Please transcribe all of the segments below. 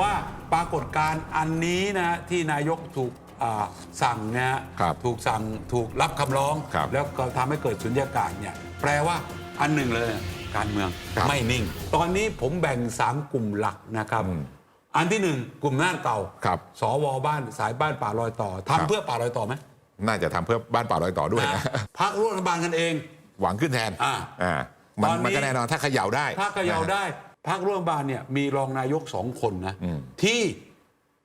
ว่าปรากฏการณ์อันนี้นะที่นายกถูกอ่าสั่งนะฮะครับถูกสั่งถูกรับคำร้อง ครับแล้วก็ทำให้เกิดสุญญากาศเนี่ยแปลว่าอันหนึ่งเลยการเมืองครับไม่นิ่ง ตอนนี้ผมแบ่ง3กลุ่มหลักนะครับ อืมอันที่หนึ่งกลุ่มหน้าเก่าครับสวบ้านสายบ้านป่าลอยต่อครับทำเพื่อป่าลอยต่อไหมน่าจะทำเพื่อบ้านป่ารอยต่อด้วยนะพักร่วมรัฐบาลกันเอง หวังขึ้นแทนอ่าอ่ามันตอนนี้ มันก็แน่นอนถ้าเขย่าได้ถ้าเขยาวนะฮะได้ พักร่วมรัฐบาลเนี่ยมีรองนายกสองคนนะอืมที่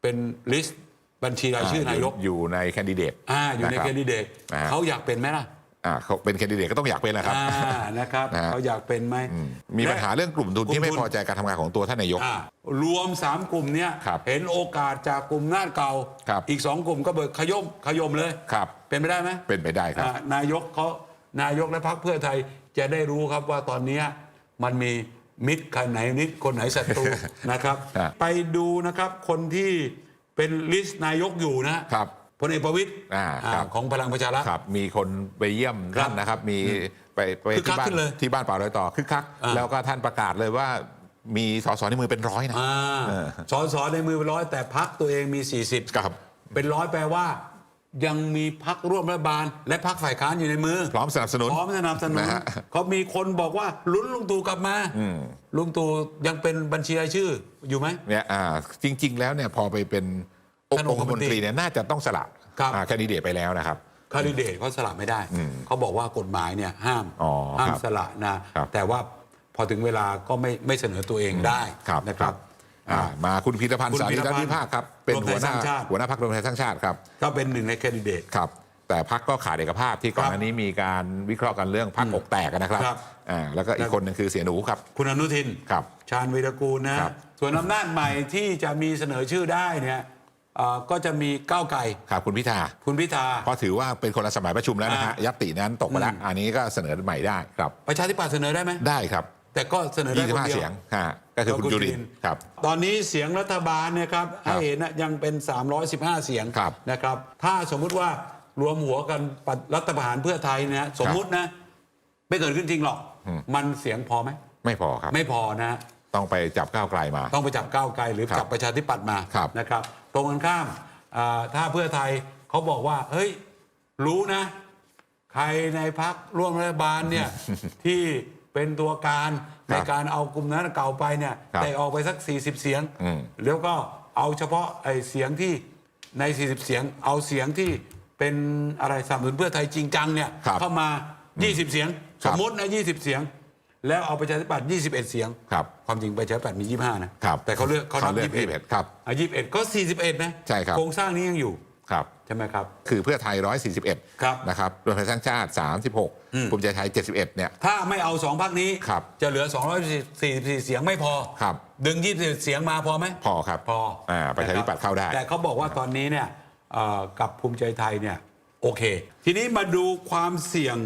เป็นลิสต์บัญชีรายชื่อนายกอยู่ในแคนดิเดตอ่าอยู่ในะรับแคนดิเดตนะฮะเขาอยากเป็นไหมล่ะอ่าเขาเป็นแคนดิเดตก็ต้องอยากเป็นแหละครับอ่านะครับนะฮะเขาอยากเป็นไหมอืมมีปัญหาเรื่องกลุ่มทุนที่ไม่กลุ่มทุนพอใจการทำงานของตัวท่านนายกอ่ารวมสามกลุ่มเนี้ยครับเห็นโอกาสจากกลุ่มหน้าเก่าครับอีกสองกลุ่มก็เบิกขยมขยมเลยครับ เป็นไปได้ไหมเป็นไปได้ครับอ่านายกเขานายกและพรรคเพื่อไทยจะได้รู้ครับว่าตอนเนี้ยมันมี มิตรคนไหนมิตรคนไหนศัตรูนะครับฮะไปดูนะครับคนที่เป็นลิสต์นายกอยู่นะครับพลเอกประวิตยอ่าอ่าครับของพลังประชารัฐครับมีคนไปเยี่ยมครับท่านนะครับ มีไปไปคึกคักที่บ้านขึ้นเลยที่บ้านป่ารอยต่อคึกคักอ่าแล้วก็ท่านประกาศเลยว่ามีสสในมือเป็นร้อยนะอ่าเออสอสอในมือเป็นร้อยแต่พักตัวเองมี 40ครับเป็นร้อยแปลว่า ยังมีพักร่วมรัฐบาล และพักฝ่ายค้านอยู่ในมือ พร้อมสนับสนุน พร้อมสนับสนุนนะฮะเขามีคนบอกว่าลุ้นลุงตู่กลับมาอืม ลุงตู่ยังเป็นบัญชีรายชื่ออยู่ไหม เนี่ยอ่าจริง ๆ แล้วเนี่ยพอไปเป็นองท่านค์องคคมมนนตรีตรีเนี่ยน่าจะต้องสละครับ แคนดิเดตไปแล้วนะครับ คาดิเดตเขาสละไม่ได้ อืมเขาบอกว่ากฎหมายเนี่ยห้ามอ๋อห้ามครับสละนะ ครับแต่ว่าพอถึงเวลาก็ไม่ไม่เสนอตัวเองได้ครับนะครับ อ่ามาคุณพีรพันธ์คุณสารีรัตพีรพันธ์นวิภาคครับเป็นรวมไทหัวยหน้าสร้างชาติ หัวหน้าพรรครวมไทยสร้างชาติครับก็เป็นหนึ่งในแคนดิเดต ครับ แต่พักก็ขาดเอกภาพที่ก่อนครับหน้านี้มีการวิเคราะห์กันเรื่องพักอกแตกนะครับครับ อ่าแล้วก็อีกคนหนึ่งคือเสียหนูครับคุณอนุทิน ครับ ชาญวีรกูลนะ ครับ ส่วนอำนาจใหม่ที่จะมีเสนอชื่อได้เนี่ยเอ่อก็จะมีก้าวไกลครับคุณพิธาคุณพิธา เพราะถือว่าเป็นคนละสมัยประชุมแล้วนะฮะอ่ายัตตินั้นตกไปแล้วอืมอันนี้ก็เสนอใหม่ได้ครับ ประชาธิปัตย์เสนอได้ไหมได้ครับ แต่ก็เสนอได้คน25 เดียวเสียงฮะ ก็คือคุณจุรินทร์ครับ ตอนนี้เสียงรัฐบาลเนยครับครัให้บเห็นนะยังเป็น 315 เสียงครับนะครับ ถ้าสมมุติว่ารวมหัวกันปฏิรัฐประหารเพื่อไทยเนะสมมุตินะ ไม่เกิดขึ้นจริงหรอก อืม มันเสียงพอไหมไม่พอครับ ไม่พอนะ ต้องไปจับก้าวไกลมา ต้องไปจับก้าวไกลหรือครับจับประชาธิปัตย์มาครับนะครับ ตรงกันข้ามอ่าถ้าเพื่อไทยเขาบอกว่า เฮ้ย รู้นะ ใครในพักร่วมรัฐบาลเนี่ย ที่เป็นตัวการ ในการเอากลุ่มนั้นเก่าไปเนี่ยครับแต่ออกไปสัก 40 เสียงอืมแล้วก็เอาเฉพาะไอ้เสียงที่ใน 40 เสียง เอาเสียงที่เป็นอะไรสนับสนุนเพื่อไทยจริงจังเนี่ยครับเข้ามา 20 เสียงครัสบมมตินะ20 เสียง แล้วเอาประชาธิปัตย์21 เสียงครับความจริงประชาธิปัตย์มี 25 นะครับแต่เขาเลือกเขาเขานับเลือก21 21ครับอะ21 ก็ 41 นะใช่ครับโครงสร้างนี้ยังอยู่ ครับใช่ไหมครับ คือเพื่อไทย 141 ครับนะครับรวมไทยสร้างชาติ 36ภูมิใจไทย 71 เนี่ย ถ้าไม่เอาสองพักนี้ ครับจะเหลือ 244 เสียงไม่พอ ครับ ดึง21เสียงมาพอไหม พอครับ พออ่าประชาธิปัตย์เข้าได้ แต่เขาบอกว่าตอนนี้เนี่ยเอ่อกับภูมิใจไทยเนี่ยโอเค ทีนี้มาดูความเสี่ยง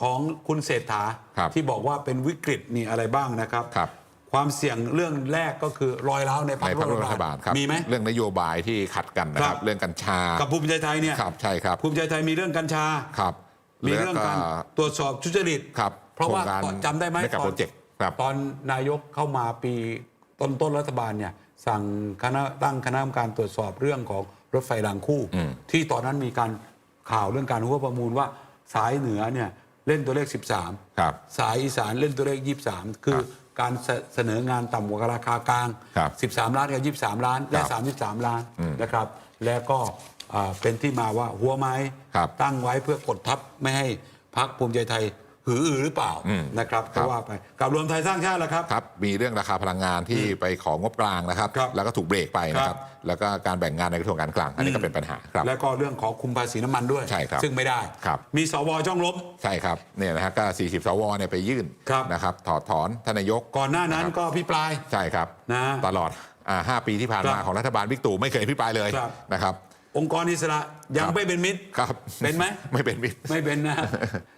ของคุณเศรษฐาครับที่บอกว่าเป็นวิกฤตนี่อะไรบ้างนะครับครับ ความเสี่ยงเรื่องแรกก็คือรอยร้าวในพรในรคพรรคร่วมร่วมรัฐบาลครับมีไหม เรื่องนโยบายที่ขัดกันนะคครัรับ บ เรื่องกัญชากับภูมิใจไทยเนี่ยครับใช่ครับภูมิใจไทยมีเรื่องกัญชา ครับมีเรื่องการตรวจสอบทุจริต ครับเพราะว่าโคงกจำได้ไหมกับตอโปนรเจกต์ครับ ตอนนายกเข้ามาปีต้นต้นรัฐบาลเนี่ยสั่งคณะตั้งคณะกรรมการตรวจสอบเรื่องของรถไฟรางคู่ อืม ที่ตอนนั้นมีการข่าวเรื่องการหัวประมูลว่าสายเหนือเนี่ยเล่นตัวเลข 13 ครับ สายอีสานเล่นตัวเลข 23 คือ การเสเสนองานต่ำกว่าราคากลาง ครับ13 ล้านกับ23 ล้าน และครับ33 ล้านอืมนะครับ แล้วก็อ่าเป็นที่มาว่าหัวไม้ ครับตั้งไว้เพื่อกดทับไม่ให้พักภูมิใจไทย หืออือหรือเปล่าอืมนะครับครัก็บว่าไปกับรวมไทยสร้างชาติแล้วครับครับ มีเรื่องราคาพลังงานที่ไปของงบกลางนะครับครับแล้วก็ถูกเบรกไปนะคครัรับบแล้วก็การแบ่งงานในกระทรวงการคลัง อันนี้ก็เป็นปัญหาครับแล้วก็เรื่องของคุมภาษีน้ำมันด้วยใช่ครับซึ่งไม่ได้ครับมีสวจ้องล้มใช่ครับเนี่ยนะฮะก็40 สวเนี่ยไปยื่นครับนะครับถอดถอนท่านนายกก่อนหน้านั้นะครับก็พิปรายใช่ครับนะตลอดอ่าห้าปีที่ผ่านมาครับของรัฐบาลวิกตู่ไม่เคยพิปรายเลยครับนะครับ องค์กรอิสระยังครับไม่เป็นมิตรครับเป็นไหมไม่เป็นมิตรไม่เป็นนะ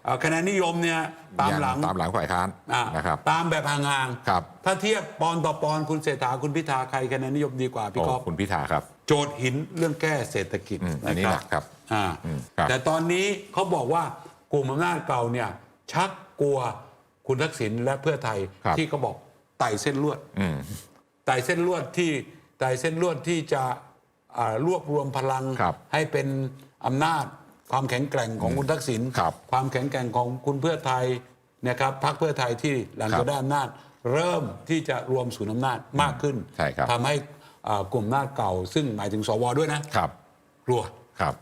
เอ่อคะแนนนิยมเนี่ยตามหลังตามหลังฝ่ายค้านอะนะครับตามแบบห่างครับถ้าเทียบปอนต่อปอนคุณเศรษฐาคุณพิธาใครคะแนนนิยมดีกว่าพี่โอ้ก๊อฟคุณพิธาครับ โจทย์หินเรื่องแก้เศรษฐกิจอืมอันนี้ะหนักครับอ่าอืมครับแต่ตอนนี้เขาบอกว่ากลุ่มอำนาจเก่าเนี่ยชักกลัวคุณทักษิณและเพื่อไทยครับที่เขาบอกไต่เส้นลวดอืมไต่เส้นลวดที่ไต่เส้นลวดที่จะอ่า รวบรวมพลังครับให้เป็นอำนาจความแข็งแกร่งของคุณทักษิณครับความแข็งแกร่งของคุณเพื่อไทยนะครับพรรคเพื่อไทยที่หลังครัจาบกได้อำนาจ เริ่มที่จะรวมศูนย์อำนาจมากขึ้นใช่ครับทำให้อ่ากลุ่มอำนาจเก่า ซึ่งหมายถึงสวด้วยนะครับกลัวครับ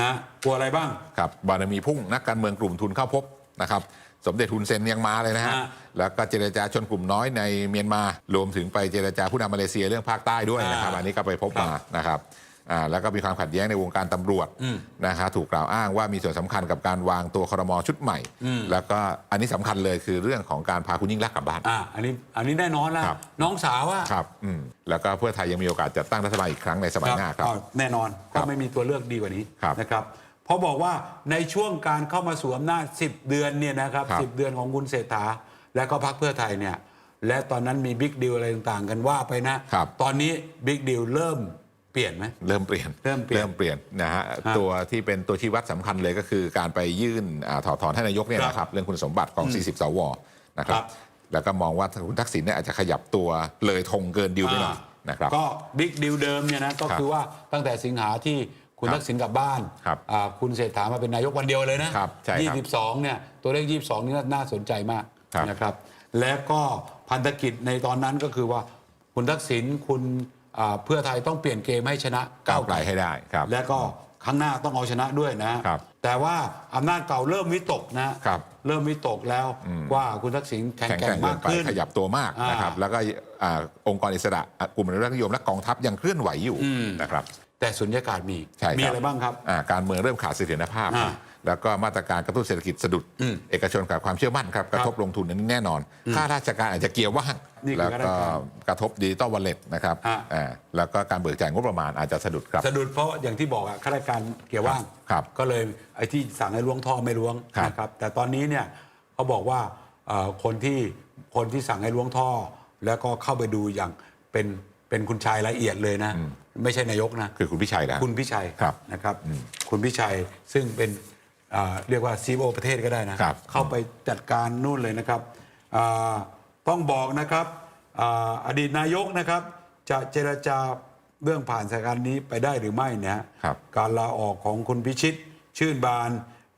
นะกลัวอะไรบ้างครับบารมีพุ่งนักการเมืองกลุ่มทุนเข้าพบนะครับ สมเด็จทุนเซนยังมาเลยนะฮะฮะ แล้วก็เจรจาชนกลุ่มน้อยในเมียนมา รวมถึงไปเจรจาผู้นำมาเลเซียเรื่องภาคใต้ด้วยนะครับอ่าอันนี้ก็ไปพบมานะครับอ่าแล้วก็มีความขัดแย้งในวงการตำรวจนะครับถูกกล่าวอ้างว่ามีส่วนสำคัญกับการวางตัวครมชุดใหม่ แล้วก็อันนี้สำคัญเลยคือเรื่องของการพาคุณยิ่งรักษณ์กลับบ้านอ่าอันนี้อันนี้แน่นอนแล้วครับน้องสาวว่าครับอืมแล้วก็เพื่อไทยยังมีโอกาสจัดตั้งรัฐบาลอีกครั้งในสมัยหน้าครับอ้าวแน่นอนครัก็บไม่มีตัวเลือกดีกว่านี้ครับนะครับ เพราะบอกว่าในช่วงการเข้ามาสู่อำนาจ10 เดือนเนี่ยนะครับครับ สิเดือนของคุณเศรษฐา และก็พรรคเพื่อไทยเนี่ยและตอนนั้นมีบิ๊กดีลอะไรต่างๆ กันว่าไปนะ ครับ ตอนนี้บิ๊กดีลเริ่มเปลี่ยนไหม เริ่มเปลี่ยนเริ่มเปลี่ยนเริ่มเปลี่ยนนะฮะฮะตัวที่เป็นตัวชี้วัดสำคัญเลยก็คือการไปยื่นอ่าถอดถอนท่านนายกเนี่ยครับนะครับ เรื่องคุณสมบัติของ 40 สวนะครัครับ บ แล้วก็มองว่าคุณทักษิณเนี่ยอาจจะขยับตัวเลยธงเกินดิวไปหน่อยนะครับ ก็บิ๊กดีลเดิมเนี่ยนะก็ครับคือว่าตั้งแต่สิงหาที่ คุณครับทักษิณกลับบ้านครับอ่าคุณเศรษฐามาเป็นนายกวันเดียวเลยนะครับใช่ครับ22เนี่ยตัวเลข22นี่น่าสนใจมากครับ นะครับ และก็พันธกิจในตอนนั้นก็คือว่าคุณทักษิณคุณอ่าเพื่อไทยต้องเปลี่ยนเกมให้ชนะก้าวไกลให้ได้ครับ และก็ข้างหน้าต้องเอาชนะด้วยนะครับแต่ว่าอำนาจเก่าเริ่มวิตกนะครับเริ่มวิตกแล้วว่าคุณทักษิณแข็งแข็งแกแกร่ร่งงเกิมากนไปขึ้น ขยับตัวมากอ่านนะครับแล้วก็อ่าองค์กรอิสระอะกลุ่มอนุรักษ์นิยมและกองทัพยังเคลื่อนไหวอยู่นะครับ แต่สุญญากาศมี ใช่ครับมีอะไรบ้างครับ อ่าการเมืองเริ่มขาดเสถียรภาพ อ่าแล้วก็มาตรการกระตุ้นเศรษฐกิจสะดุดเอกชนขาดความเชื่อมั่นครับ กระทบลงทุนอันนี้แน่นอน ค่าราชการอาจจะเกี่ยวว่าง นี่คือแล้วข้าราชก็การกระทบดิจิตอลวอลเล็ตนะครับอ่า อ่าแล้วก็การเบิกจ่ายงบประมาณอาจจะสะดุดครับ สะดุดเพราะอย่างที่บอกอะข้าราชการเกี่ยวว่างครับก็เลยไอ้ที่สั่งให้ล้วงท่อไม่ล้วงครับนะครับแต่ตอนนี้เนี่ยเขาบอกว่าเอ่อคนที่คนที่สั่งให้ล้วงท่อ แล้วก็เข้าไปดูอย่างเป็น เป็นคุณชายละเอียดเลยนะ ไม่ใช่นายกนะ คือคุณพิชัยนะ คุณพิชัยครับนะครับ คุณพิชัยซึ่งเป็นอ่าเรียกว่าซีโอประเทศก็ได้นะ ครับเข้าไปจัดการนู่นเลยนะครับอ่าต้องบอกนะครับอาอดีตนายกนะครับ จะเจรจาเรื่องผ่านสถานการณ์นี้ไปได้หรือไม่เนี่ยครับ การลาออกของคุณพิชิต ชื่นบาน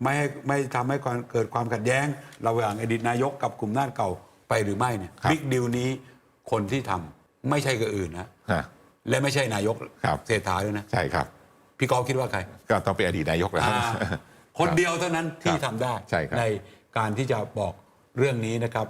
ไม่ให้ไม่ทำให้เกิดความขัดแย้ง ระหว่างอดีตนายกกับกลุ่มหน้าจเก่าไปหรือไม่เนี่ยครับบิ๊กดิวนี้คนที่ทำ ไม่ใช่กับอื่นนะฮะ และไม่ใช่นายกครับ เศรษฐาด้วยนะ ใช่ครับ พี่กอล์ฟคิดว่าใครก็ต้องเป็นอดีตนายกแล้ว อ่าคนเดียวเท่านั้นที่ทำได้ ใช่ครับการที่จะบอกเรื่องนี้นะครับ